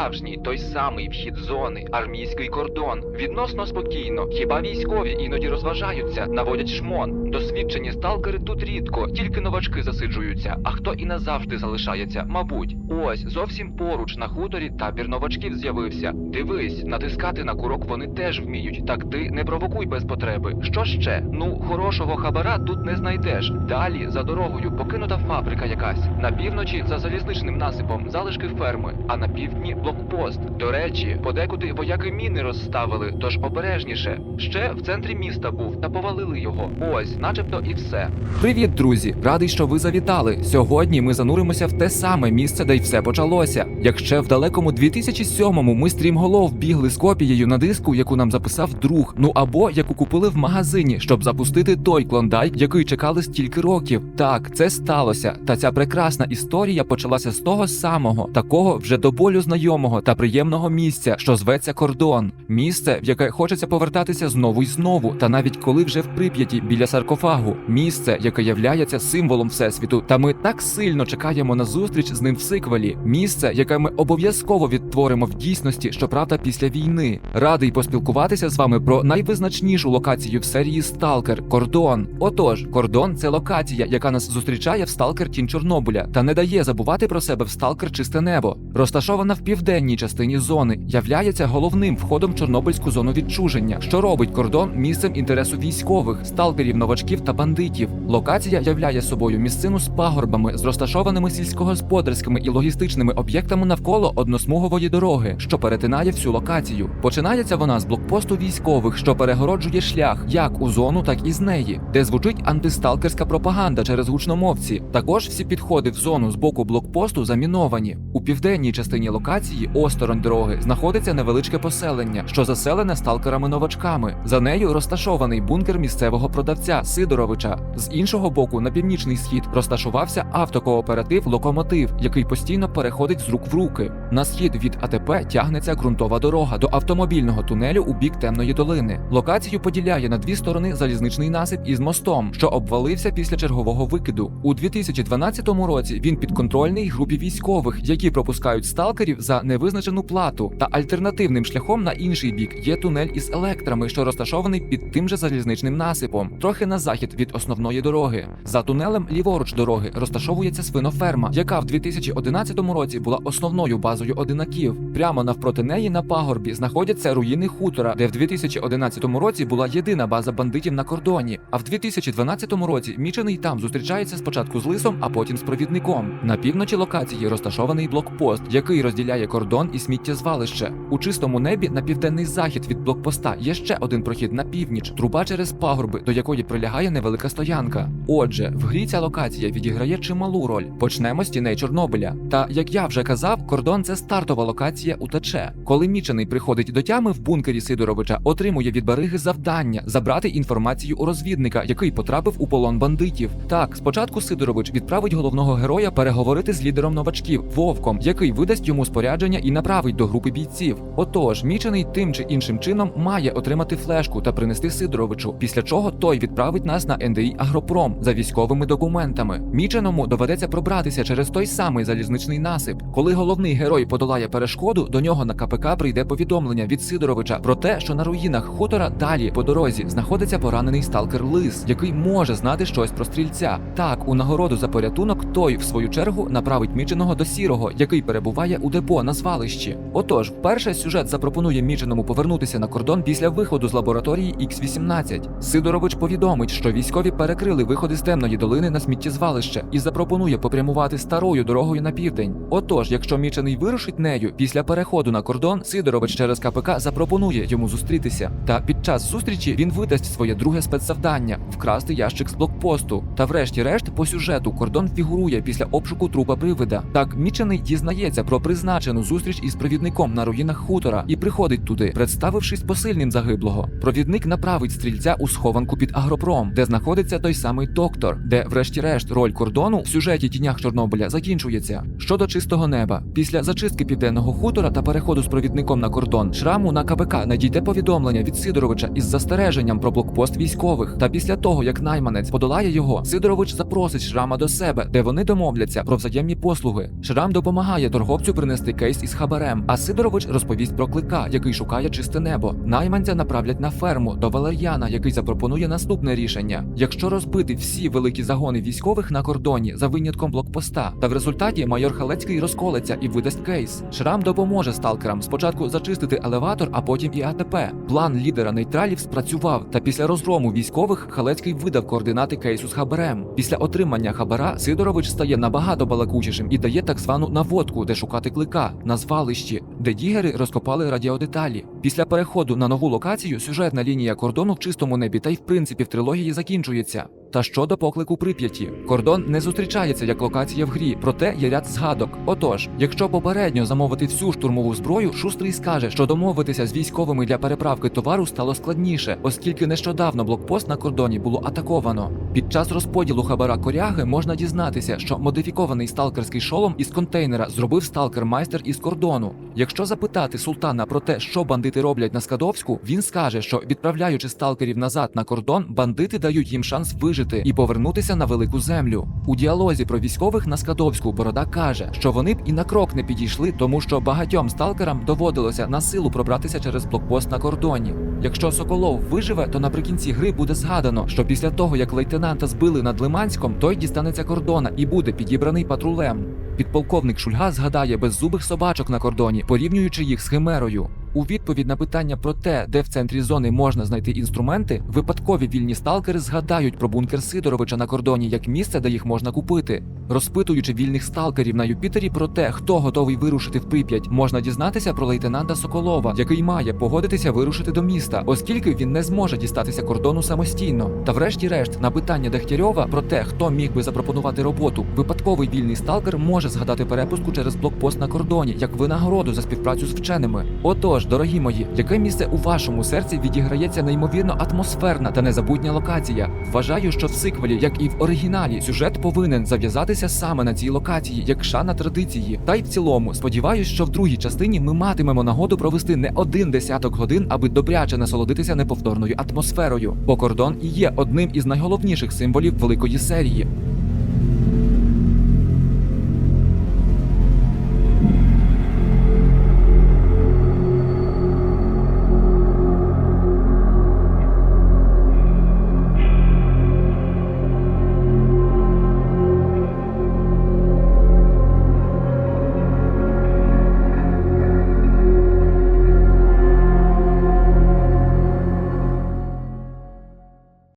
справжній той самий вхід зони, армійський кордон. Відносно спокійно. Хіба військові іноді розважаються, наводять шмон. Досвідчені сталкери тут рідко, тільки новачки засиджуються, а хто і назавжди залишається, мабуть. Ось зовсім поруч на хуторі табір новачків з'явився. Дивись, натискати на курок вони теж вміють. Так ти не провокуй без потреби. Що ще? Ну, хорошого хабара тут не знайдеш. Далі за дорогою покинута фабрика якась. На півночі за залізничним насипом залишки ферми, а на півдні блокпост. До речі, подекуди вояки міни розставили, тож обережніше. Ще в центрі міста був та повалили його. Ось, начебто, і все. Привіт, друзі! Радий, що ви завітали. Сьогодні ми зануримося в те саме місце, де й все почалося. Як ще в далекому 2007-му ми стрімголов бігли з копією на диску, яку нам записав друг, ну або яку купили в магазині, щоб запустити той клондайк, який чекали стільки років. Так, це сталося. Та ця прекрасна історія почалася з того самого, такого вже до болю знайомого та приємного місця, що зветься кордон. Місце, в яке хочеться повертатися знову й знову, та навіть коли вже в Прип'яті біля саркофагу. Місце, яке являється символом всесвіту, та ми так сильно чекаємо на зустріч з ним в сиквелі. Місце, яке ми обов'язково відтворимо в дійсності, щоправда, після війни. Радий поспілкуватися з вами про найвизначнішу локацію в серії Сталкер Кордон. Отож, кордон це локація, яка нас зустрічає в Сталкер Тінь Чорнобиля, та не дає забувати про себе в Сталкер Чисте Небо. Розташована в південній частині зони, являється головним входом в Чорнобильську зону відчуження, що робить кордон місцем інтересу військових, сталкерів, новачків та бандитів. Локація являє собою місцину з пагорбами, з розташованими сільськогосподарськими і логістичними об'єктами навколо односмугової дороги, що перетинає всю локацію. Починається вона з блокпосту військових, що перегороджує шлях як у зону, так і з неї, де звучить антисталкерська пропаганда через гучномовці. Також всі підходи в зону з боку блокпосту заміновані. У південній частині локації, осторонь дороги, знаходиться невеличке поселення, що заселене сталкерами-новачками. За нею розташований бункер місцевого продавця Сидоровича. З іншого боку, на північний схід розташувався автокооператив Локомотив, який постійно переходить з рук в руки. На схід від АТП тягнеться ґрунтова дорога до автомобільного тунелю у бік темної долини. Локацію поділяє на дві сторони залізничний насип із мостом, що обвалився після чергового викиду. У 2012 році він підконтрольний групі військових, які пропускають сталкерів за невизначену плату. Та альтернативним шляхом на інший бік є тунель із електрами, що розташований під тим же залізничним насипом, трохи на захід від основної дороги. За тунелем ліворуч дороги розташовується свиноферма, яка в 2011 році була основною базою одинаків. Прямо навпроти неї на пагорбі знаходяться руїни хутора, де в 2011 році була єдина база бандитів на кордоні. А в 2012 році мічений там зустрічається спочатку з лисом, а потім з провідником. На півночі локації розташований блокпост, який розділяє кордон і сміттєзвалище. У чистому небі на південний захід від блокпоста є ще один прохід на північ, труба через пагорби, до якої прилягає невелика стоянка. Отже, в грі ця локація відіграє чималу роль. Почнемо з тіней Чорнобиля. Та як я вже казав, кордон це стартова локація УТЧ. Коли мічений приходить до тями в бункері Сидоровича, отримує від бариги завдання забрати інформацію у розвідника, який потрапив у полон бандитів. Так, спочатку Сидорович відправить головного героя переговорити з лідером новачків Вовком, який видасть йому спорядження і направить до групи бійців. Отож, мічений тим чи іншим чином має отримати флешку та принести Сидоровичу, після чого той відправить нас на НДІ Агропром за військовими документами. Міченому доведеться пробратися через той самий залізничний насип. Коли головний герой подолає перешкоду, до нього на КПК прийде повідомлення від Сидоровича про те, що на руїнах хутора далі по дорозі знаходиться поранений сталкер Лис, який може знати щось про стрільця. Так, у нагороду за порятунок той, в свою чергу, направить міченого до сірого, який перебуває у депо на звалищі. Отож, вперше сюжет запропонує міченому повернутися на кордон після виходу з лабораторії X-18. Сидорович повідомить, що військові перекрили виходи з темної долини на сміттєзвалище і запропонує попрямувати старою дорогою на південь. Отож, якщо мічений вирушить нею після переходу на кордон, Сидорович через КПК запропонує йому зустрітися. Та під час зустрічі він видасть своє друге спецзавдання вкрасти ящик з блокпосту. Та врешті-решт, по сюжету кордон фігурує після обшуку трупа привида. Так мічений дізнається про призначену зустріч із провідником на руїнах хутора і приходить туди, представившись посильним загиблого. Провідник направить стрільця у схованку під агропром, де знаходиться той самий доктор, де, врешті-решт, роль кордону в сюжеті тінях Чорнобиля закінчується. Щодо чистого неба, після зачистки південного хутора та переходу з провідником на кордон, шраму на КПК надійде повідомлення від Сидоровича із застереженням про блокпост військових. Та після того, як найманець подолає його, Сидорович запросить шрама до себе, де вони домовляться про взаємні послуги. Шрам допомагає торговцю принести кейс кейс із хабарем. А Сидорович розповість про клика, який шукає чисте небо. Найманця направлять на ферму до Валер'яна, який запропонує наступне рішення: якщо розбити всі великі загони військових на кордоні за винятком блокпоста, та в результаті майор Халецький розколеться і видасть кейс. Шрам допоможе сталкерам спочатку зачистити елеватор, а потім і АТП. План лідера нейтралів спрацював. Та після розгрому військових Халецький видав координати кейсу з хабарем. Після отримання хабара Сидорович стає набагато балакучішим і дає так звану наводку, де шукати клика на звалищі, де дігери розкопали радіодеталі. Після переходу на нову локацію сюжетна лінія кордону в чистому небі та й в принципі в трилогії закінчується. Та щодо поклику Прип'яті, кордон не зустрічається як локація в грі, проте є ряд згадок. Отож, якщо попередньо замовити всю штурмову зброю, шустрий скаже, що домовитися з військовими для переправки товару стало складніше, оскільки нещодавно блокпост на кордоні було атаковано. Під час розподілу хабара коряги можна дізнатися, що модифікований сталкерський шолом із контейнера зробив сталкер-майстер із кордону. Якщо запитати султана про те, що бандити роблять на Скадовську, він скаже, що відправляючи сталкерів назад на кордон, бандити дають їм шанс вижити і повернутися на велику землю. У діалозі про військових на Скадовську Борода каже, що вони б і на крок не підійшли, тому що багатьом сталкерам доводилося на силу пробратися через блокпост на кордоні. Якщо Соколов виживе, то наприкінці гри буде згадано, що після того як лейтенанта збили над Лиманськом, той дістанеться кордона і буде підібраний патрулем. Підполковник Шульга згадає беззубих собачок на кордоні, порівнюючи їх з химерою. У відповідь на питання про те, де в центрі зони можна знайти інструменти, випадкові вільні сталкери згадають про бункер Сидоровича на кордоні як місце, де їх можна купити. Розпитуючи вільних сталкерів на Юпітері про те, хто готовий вирушити в Прип'ять, можна дізнатися про лейтенанта Соколова, який має погодитися вирушити до міста, оскільки він не зможе дістатися кордону самостійно. Та врешті-решт, на питання Дегтярьова про те, хто міг би запропонувати роботу, випадковий вільний сталкер може згадати перепуску через блокпост на кордоні як винагороду за співпрацю з вченими. Отож, дорогі мої, яке місце у вашому серці відіграється неймовірно атмосферна та незабутня локація? Вважаю, що в сиквелі, як і в оригіналі, сюжет повинен зав'язатися саме на цій локації, як шана традиції. Та й в цілому, сподіваюсь, що в другій частині ми матимемо нагоду провести не один десяток годин, аби добряче насолодитися неповторною атмосферою. Бо кордон і є одним із найголовніших символів великої серії.